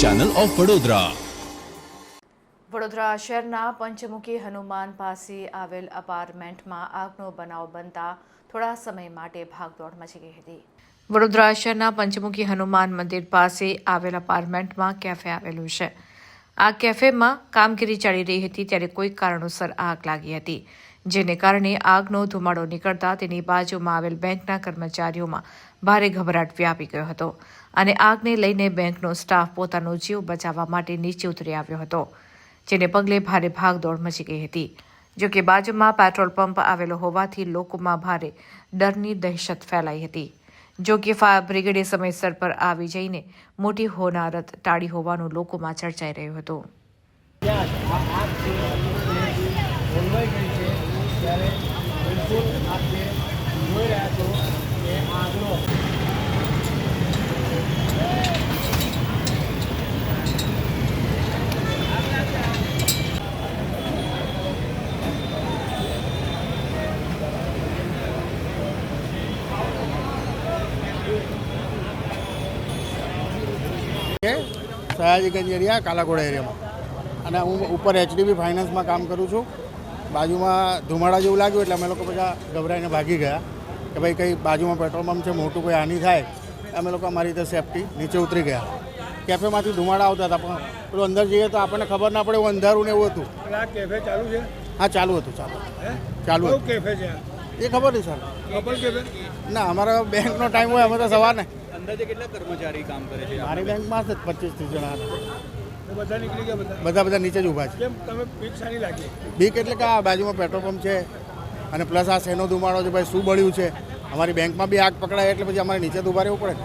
Channel of Vadodara Vadodara શહેરના પંચમુખી હનુમાન પાસે આવેલ અપાર્ટમેન્ટમાં આગનો બનાવ બનતા થોડા સમય માટે ભાગદોડ મચી ગઈ હતી. વડોદરા શહેરના પંચમુખી હનુમાન મંદિર પાસે આવેલ અપાર્ટમેન્ટમાં કેફે આવેલું છે. આ કેફેમાં કામગીરી ચાલી રહી હતી ત્યારે કોઈ કારણોસર આગ લાગી હતી. જેને કારણે આગનો ધુમાડો નીકળતા તેની બાજુમાં આવેલ બેંકના કર્મચારીઓમાં ભારે ગભરાટ વ્યાપી ગયો હતો અને આગને લઈને બેંકનો સ્ટાફ પોતાનો જીવ બચાવવા માટે નીચે ઉતરી આવ્યો હતો જેને પગલે ભારે ભાગદોડ મચી ગઈ હતી જો કે બાજુમાં પેટ્રોલ પંપ આવેલો હોવાથી લોકોમાં ભારે ડરની દહેશત ફેલાઈ હતી જો કે ફાયર બ્રિગેડે સમયસર પર આવી જઈને મોટી હોનારત ટાળી હોવાનું લોકોમાં ચર્ચાઈ રહ્યું હતું ત્યારે બિલકુલ આપણે જોઈ રહ્યા છો કે આગનો સયાજીગંજ એરિયા કાલાઘોડા એરિયામાં અને હું ઉપર એચડીબી ફાઇનાન્સમાં કામ કરું છું. બાજુમાં ધુમાડા જેવું લાગ્યું એટલે અમે લોકો બધા ગભરાઈને ભાગી ગયા કે ભાઈ કંઈ બાજુમાં પેટ્રોલ પંપ છે મોટું કોઈ હાનિ થાય. અમે લોકો અમારી રીતે સેફટી નીચે ઉતરી ગયા. કેફેમાંથી ધુમાડા આવતા હતા પણ પેલું અંદર જઈએ તો આપણને ખબર ના પડે એવું અંધારું ને એવું હતું. કેફે ચાલુ છે? હા ચાલુ હતું ચાલુ. ચાલુ હતું. કેફે છે એ ખબર નહીં સર. ખબર કેફે? ના અમારો બેંકનો ટાઈમ હોય અમે તો સવારને અંદાજે કેટલા કર્મચારી કામ કરે છે? મારી બેંકમાં જ પચીસ ત્રીસ જણા તો બધા નીકળી ગયા બધા? બધા બધા નીચે જ ઊભા છે. કેમ? તમે બીક સારી લાગી? બીક એટલે કે આ બાજુમાં પેટ્રોલ પંપ છે અને પ્લસ આ શેનો ધુમાડો છે ભાઈ શું બળ્યું છે? અમારી બેંકમાં બી આગ પકડાય એટલે પછી અમારે નીચે જ ઊભા રહેવું પડે.